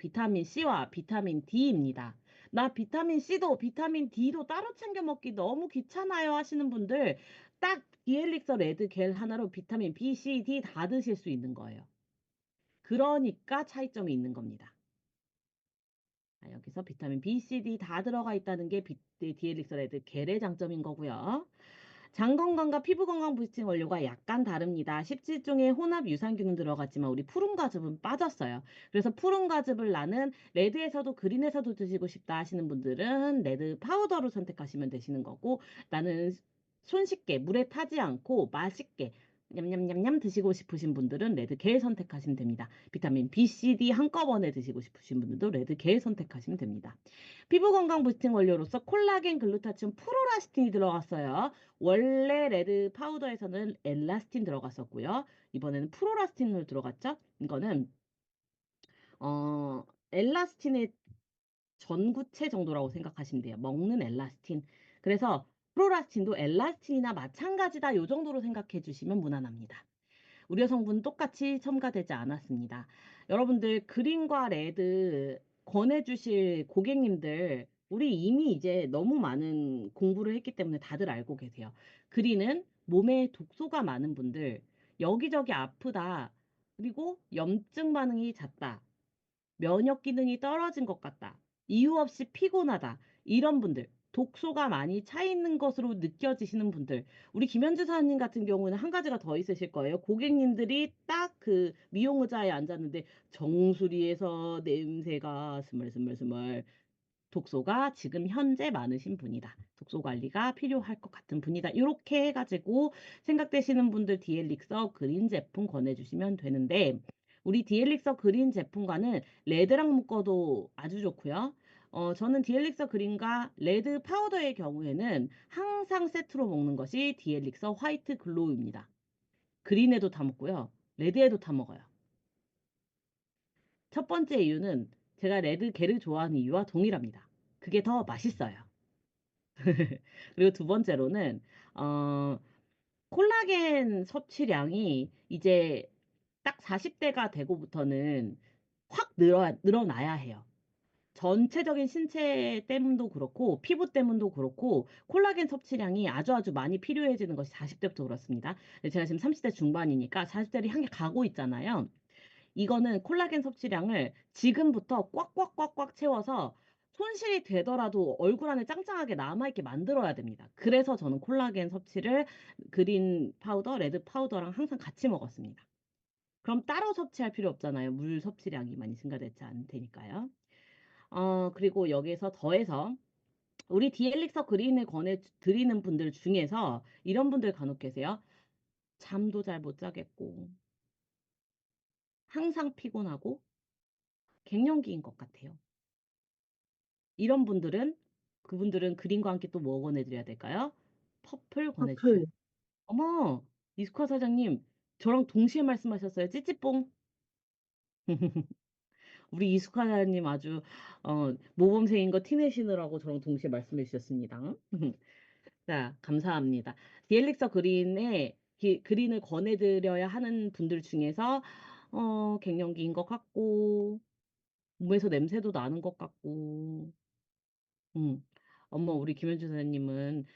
비타민 C와 비타민 D입니다. 나 비타민 C도 비타민 D도 따로 챙겨 먹기 너무 귀찮아요 하시는 분들 딱 디엘릭서 레드 겔 하나로 비타민 B, C, D 다 드실 수 있는 거예요. 그러니까 차이점이 있는 겁니다. 자, 여기서 비타민 B, C, D 다 들어가 있다는 게 비- 디엘릭서 레드 겔의 장점인 거고요. 장 건강과 피부 건강 부스팅 원료가 약간 다릅니다. 17종의 혼합 유산균은 들어갔지만 우리 푸른 과즙은 빠졌어요. 그래서 푸른 과즙을 나는 레드에서도 그린에서도 드시고 싶다 하시는 분들은 레드 파우더로 선택하시면 되시는 거고 나는 손쉽게 물에 타지 않고 맛있게 냠냠냠냠 드시고 싶으신 분들은 레드 겔 선택하시면 됩니다. 비타민 B, C, D 한꺼번에 드시고 싶으신 분들도 레드 겔 선택하시면 됩니다. 피부 건강 부스팅 원료로서 콜라겐, 글루타치온, 프로라스틴이 들어갔어요. 원래 레드 파우더에서는 엘라스틴 들어갔었고요. 이번에는 프로라스틴으로 들어갔죠. 이거는 어 엘라스틴의 전구체 정도라고 생각하시면 돼요. 먹는 엘라스틴. 그래서 프로라스틴도 엘라스틴이나 마찬가지다 요 정도로 생각해 주시면 무난합니다. 우려 성분 똑같이 첨가되지 않았습니다. 여러분들 그린과 레드 권해주실 고객님들 우리 이미 이제 너무 많은 공부를 했기 때문에 다들 알고 계세요. 그린은 몸에 독소가 많은 분들 여기저기 아프다 그리고 염증 반응이 잦다 면역 기능이 떨어진 것 같다 이유 없이 피곤하다 이런 분들 독소가 많이 차 있는 것으로 느껴지시는 분들 우리 김현주 사장님 같은 경우는 한 가지가 더 있으실 거예요. 고객님들이 딱 그 미용 의자에 앉았는데 정수리에서 냄새가 스멀스멀스멀 독소가 지금 현재 많으신 분이다. 독소 관리가 필요할 것 같은 분이다. 이렇게 해가지고 생각되시는 분들 디엘릭서 그린 제품 권해주시면 되는데 우리 디엘릭서 그린 제품과는 레드랑 묶어도 아주 좋고요. 어, 저는 디엘릭서 그린과 레드 파우더의 경우에는 항상 세트로 먹는 것이 디엘릭서 화이트 글로우입니다. 그린에도 다 먹고요. 레드에도 다 먹어요. 첫 번째 이유는 제가 레드 게를 좋아하는 이유와 동일합니다. 그게 더 맛있어요. 그리고 두 번째로는 어, 콜라겐 섭취량이 이제 딱 40대가 되고부터는 확 늘어, 늘어나야 해요. 전체적인 신체 때문도 그렇고 피부 때문도 그렇고 콜라겐 섭취량이 아주 아주 많이 필요해지는 것이 40대부터 그렇습니다. 제가 지금 30대 중반이니까 40대를 향해 가고 있잖아요. 이거는 콜라겐 섭취량을 지금부터 꽉꽉꽉꽉 채워서 손실이 되더라도 얼굴 안에 짱짱하게 남아있게 만들어야 됩니다. 그래서 저는 콜라겐 섭취를 그린 파우더, 레드 파우더랑 항상 같이 먹었습니다. 그럼 따로 섭취할 필요 없잖아요. 물 섭취량이 많이 증가되지 않으니까요. 어, 그리고 여기에서 더해서 우리 디엘릭서 그린을 권해 드리는 분들 중에서 이런 분들 간혹 계세요. 잠도 잘 못 자겠고, 항상 피곤하고, 갱년기인 것 같아요. 이런 분들은, 그분들은 그린과 함께 또 뭐 권해드려야 될까요? 퍼플 권해주세요. 퍼플. 어머, 이스카 사장님, 저랑 동시에 말씀하셨어요. 찌찌뽕. 우리 이숙하 사장님 아주 어, 모범생인 거 티내시느라고 저랑 동시에 말씀해 주셨습니다. 자, 감사합니다. 디엘릭서 그린에 기- 그린을 권해드려야 하는 분들 중에서 어, 갱년기인 것 같고 몸에서 냄새도 나는 것 같고 음, 어머 우리 김현주 사장님은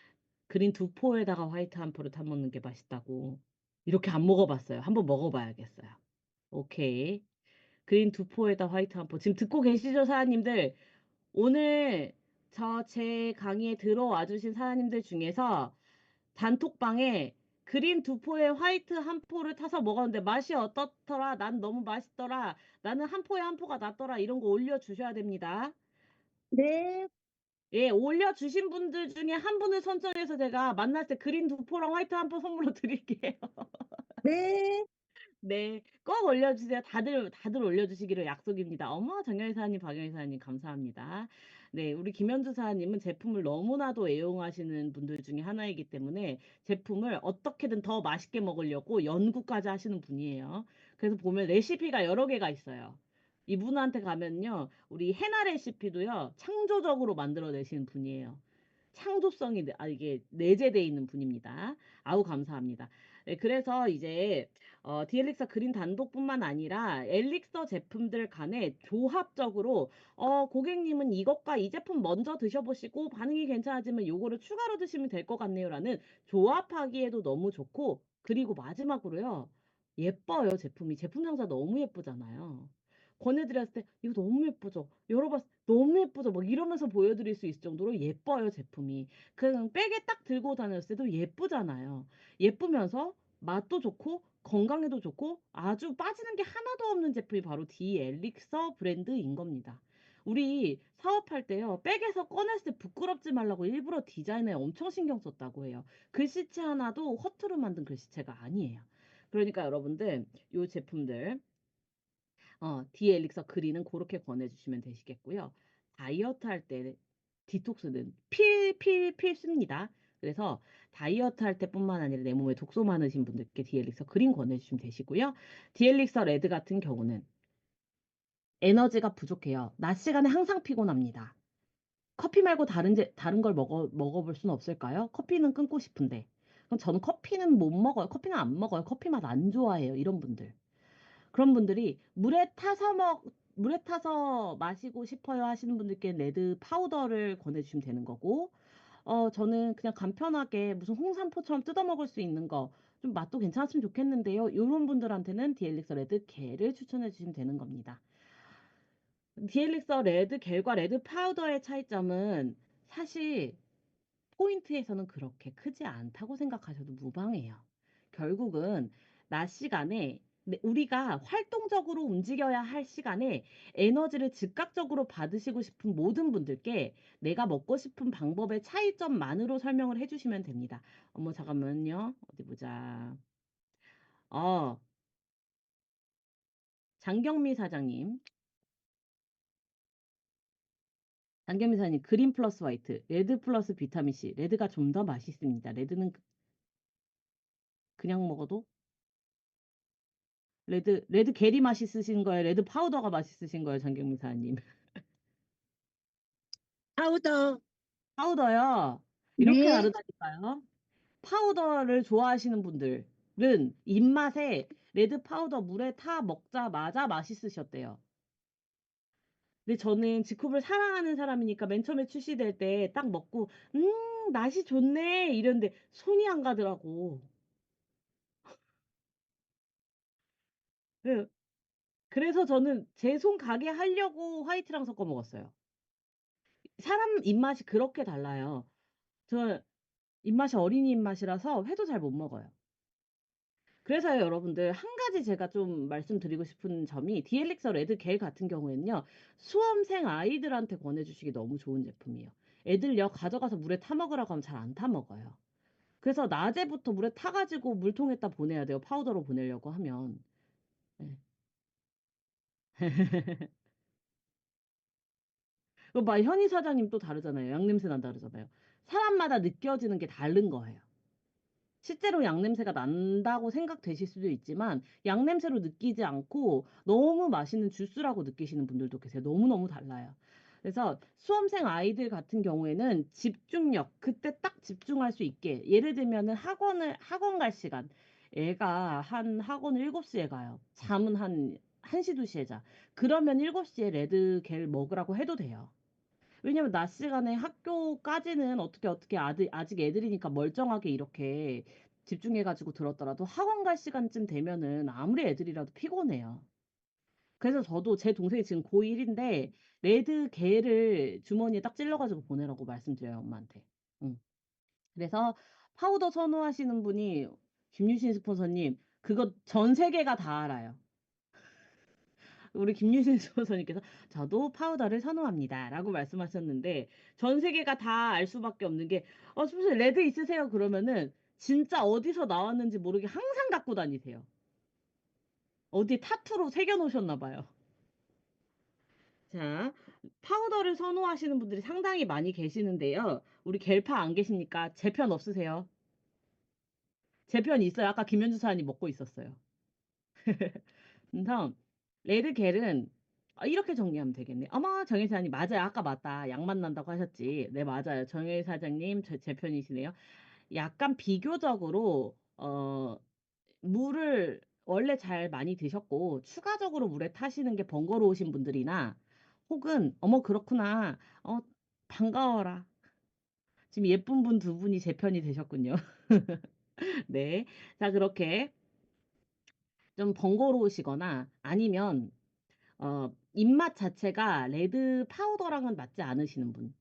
그린 두 포에다가 화이트 한 포를 타 먹는 게 맛있다고 이렇게 안 먹어봤어요. 한번 먹어봐야겠어요. 오케이. 그린 두 포에다 화이트 한 포. 지금 듣고 계시죠, 사장님들? 오늘 저 제 강의에 들어와 주신 사장님들 중에서 단톡방에 그린 두 포에 화이트 한 포를 타서 먹었는데 맛이 어떻더라? 난 너무 맛있더라. 나는 한 포에 한 포가 낫더라. 이런 거 올려주셔야 됩니다. 네. 예, 올려주신 분들 중에 한 분을 선정해서 제가 만날 때 그린 두 포랑 화이트 한 포 선물로 드릴게요. 네. 네, 꼭 올려주세요. 다들, 다들 올려주시기로 약속입니다. 어머, 정현 이사님, 박영 이사님, 감사합니다. 네, 우리 김현주 사장님은 제품을 너무나도 애용하시는 분들 중에 하나이기 때문에 제품을 어떻게든 더 맛있게 먹으려고 연구까지 하시는 분이에요. 그래서 보면 레시피가 여러 개가 있어요. 이분한테 가면요, 우리 해나 레시피도요, 창조적으로 만들어내시는 분이에요. 창조성이, 내- 아, 이게 내재되어 있는 분입니다. 아우, 감사합니다. 네 그래서 이제 어 디엘릭서 그린 단독뿐만 아니라 엘릭서 제품들 간에 조합적으로 어 "고객님은 이것과 이 제품 먼저 드셔 보시고 반응이 괜찮아지면 요거를 추가로 드시면 될 것 같네요."라는 조합하기에도 너무 좋고 그리고 마지막으로요. 예뻐요 제품이. 제품 상자 너무 예쁘잖아요. 권해 드렸을 때 "이거 너무 예쁘죠? 열어봤을 때 너무 예쁘죠?" 막 이러면서 보여드릴 수 있을 정도로 예뻐요 제품이. 그냥 백에 딱 들고 다녔을 때도 예쁘잖아요. 예쁘면서 맛도 좋고 건강에도 좋고 아주 빠지는 게 하나도 없는 제품이 바로 디엘릭서 브랜드인 겁니다. 우리 사업할 때요. 백에서 꺼냈을 때 부끄럽지 말라고 일부러 디자인에 엄청 신경 썼다고 해요. 글씨체 하나도 허투루 만든 글씨체가 아니에요. 그러니까 여러분들 요 제품들 어 디엘릭서 그린은 고렇게 권해 주시면 되시겠고요. 다이어트 할 때 디톡스는 필, 필, 필수입니다. 그래서 다이어트 할 때뿐만 아니라 내 몸에 독소 많으신 분들께 디엘릭서 그린 권해 주시면 되시고요. 디엘릭서 레드 같은 경우는 에너지가 부족해요. 낮 시간에 항상 피곤합니다. 커피 말고 다른 제 다른 걸 먹어 먹어 볼 수는 없을까요? 커피는 끊고 싶은데. 그럼 저는 커피는 못 먹어요. 커피는 안 먹어요. 커피 맛 안 좋아해요. 이런 분들. 그런 분들이 "물에 타서 먹 물에 타서 마시고 싶어요." 하시는 분들께는 레드 파우더를 권해 주시면 되는 거고 어 저는 그냥 간편하게 무슨 홍삼포처럼 뜯어 먹을 수 있는 거 좀 맛도 괜찮았으면 좋겠는데요. 요런 분들한테는 디엘릭서 레드 겔을 추천해 주시면 되는 겁니다. 디엘릭서 레드 겔과 레드 파우더의 차이점은 사실 포인트에서는 그렇게 크지 않다고 생각하셔도 무방해요. 결국은 낮 시간에 네 우리가 활동적으로 움직여야 할 시간에 에너지를 즉각적으로 받으시고 싶은 모든 분들께 내가 먹고 싶은 방법의 차이점만으로 설명을 해 주시면 됩니다. 어머 잠깐만요. 어디 보자. 어. 장경미 사장님. 장경미 사장님 그린 플러스 화이트, 레드 플러스 비타민 C. 레드가 좀 더 맛있습니다. 레드는 그 그냥 먹어도 레드 레드 겔이 맛있으신 거예요? 레드 파우더가 맛있으신 거예요? 장경미 사장님. 파우더. 파우더요? 이렇게 네. 다르다니까요. 파우더를 좋아하시는 분들은 입맛에 레드 파우더 물에 타 먹자마자 맛있으셨대요. 근데 저는 지코를 사랑하는 사람이니까 맨 처음에 출시될 때 딱 먹고 "음 맛이 좋네." 이랬는데 손이 안 가더라고. 그 그래서 저는 제 손 가게 하려고 화이트랑 섞어 먹었어요. 사람 입맛이 그렇게 달라요. 저 입맛이 어린이 입맛이라서 회도 잘 못 먹어요. 그래서요 여러분들 한 가지 제가 좀 말씀드리고 싶은 점이 디엘릭서 레드 겔 같은 경우에는요. 수험생 아이들한테 권해 주시기 너무 좋은 제품이에요. 애들요 가져가서 물에 타 먹으라고 하면 잘 안 타 먹어요. 그래서 낮에부터 물에 타 가지고 물통에다 보내야 돼요 파우더로 보내려고 하면. 예. 그막 현희 사장님 또 다르잖아요. 양 냄새 난다 그러잖아요. 사람마다 느껴지는 게 다른 거예요. 실제로 양 냄새가 난다고 생각되실 수도 있지만 양 냄새로 느끼지 않고 너무 맛있는 주스라고 느끼시는 분들도 계세요. 너무너무 달라요. 그래서 수험생 아이들 같은 경우에는 집중력 그때 딱 집중할 수 있게 예를 들면은 학원을 학원 갈 시간 애가 한 학원을 7 시에 가요. 잠은 한 1 시, 2 시에 자. 그러면 7 시에 레드 겔 먹으라고 해도 돼요. 왜냐면 낮 시간에 학교까지는 어떻게, 어떻게 아들 아직 애들이니까 멀쩡하게 이렇게 집중해 가지고 들었더라도 학원 갈 시간쯤 되면은 아무리 애들이라도 피곤해요. 그래서 저도 제 동생이 지금 고1 인데 레드 겔을 주머니에 딱 찔러 가지고 보내라고 말씀드려요 엄마한테. 응. 그래서 파우더 선호하시는 분이 김유신 스폰서님 그거 전 세계가 다 알아요. 우리 김유신 스폰서님께서 "저도 파우더를 선호합니다."라고 말씀하셨는데 전 세계가 다 알 수밖에 없는 게 "어 스폰서님 레드 있으세요?" 그러면은 진짜 어디서 나왔는지 모르게 항상 갖고 다니세요. 어디에 타투로 새겨 놓으셨나 봐요. 자 파우더를 선호하시는 분들이 상당히 많이 계시는데요. 우리 겔파 안 계십니까? 제 편 없으세요? 제 편 있어요. 아까 김현주 사장님 먹고 있었어요. 그래서 레드 겔은 아 이렇게 정리하면 되겠네. 어머 정혜 사장님 맞아요. 아까 맞다. 양맛 난다고 하셨지. 네 맞아요. 정혜 사장님 저제 편이시네요. 약간 비교적으로 어 물을 원래 잘 많이 드셨고 추가적으로 물에 타시는 게 번거로우신 분들이나 혹은 "어머 그렇구나. 어 반가워라." 지금 예쁜 분 두 분이 제 편이 되셨군요. 네. 자 그렇게 좀 번거로우시거나 아니면 어 입맛 자체가 레드 파우더랑은 맞지 않으시는 분.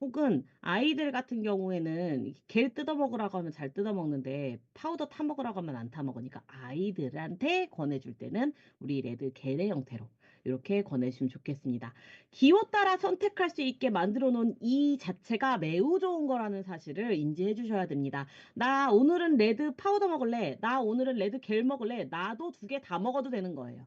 혹은 아이들 같은 경우에는 이겔 뜯어 먹으라고 하면 잘 뜯어 먹는데 파우더 타 먹으라고 하면 안 타 먹으니까 아이들한테 권해 줄 때는 우리 레드 겔의 형태로 요렇게 권해 주시면 좋겠습니다. 기호 따라 선택할 수 있게 만들어 놓은 이 자체가 매우 좋은 거라는 사실을 인지해 주셔야 됩니다. "나 오늘은 레드 파우더 먹을래. 나 오늘은 레드 겔 먹을래." 나도 두 개 다 먹어도 되는 거예요.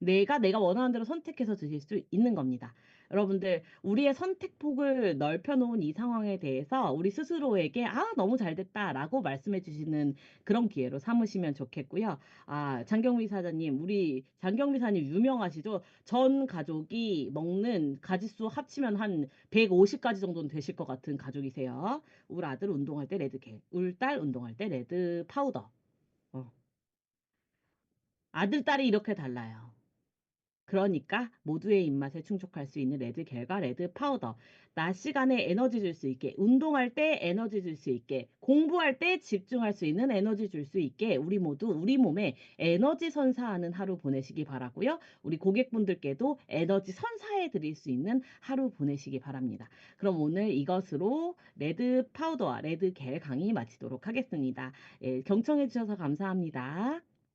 내가 내가 원하는 대로 선택해서 드실 수 있는 겁니다. 여러분들 우리의 선택폭을 넓혀 놓은 이 상황에 대해서 우리 스스로에게 "아 너무 잘 됐다."라고 말씀해 주시는 그런 기회로 삼으시면 좋겠고요. 아 장경미 사장님 우리 장경미 사장님 유명하시죠? 전 가족이 먹는 가짓수 합치면 한 150 가지 정도는 되실 것 같은 가족이세요. 울 아들 운동할 때 레드 겔, 울딸 운동할 때 레드 파우더. 어. 아들 딸이 이렇게 달라요. 그러니까 모두의 입맛에 충족할 수 있는 레드 겔과 레드 파우더. 낮 시간에 에너지 줄 수 있게, 운동할 때 에너지 줄 수 있게, 공부할 때 집중할 수 있는 에너지 줄 수 있게 우리 모두 우리 몸에 에너지 선사하는 하루 보내시기 바라고요. 우리 고객분들께도 에너지 선사해 드릴 수 있는 하루 보내시기 바랍니다. 그럼 오늘 이것으로 레드 파우더와 레드 겔 강의 마치도록 하겠습니다. 예, 경청해 주셔서 감사합니다.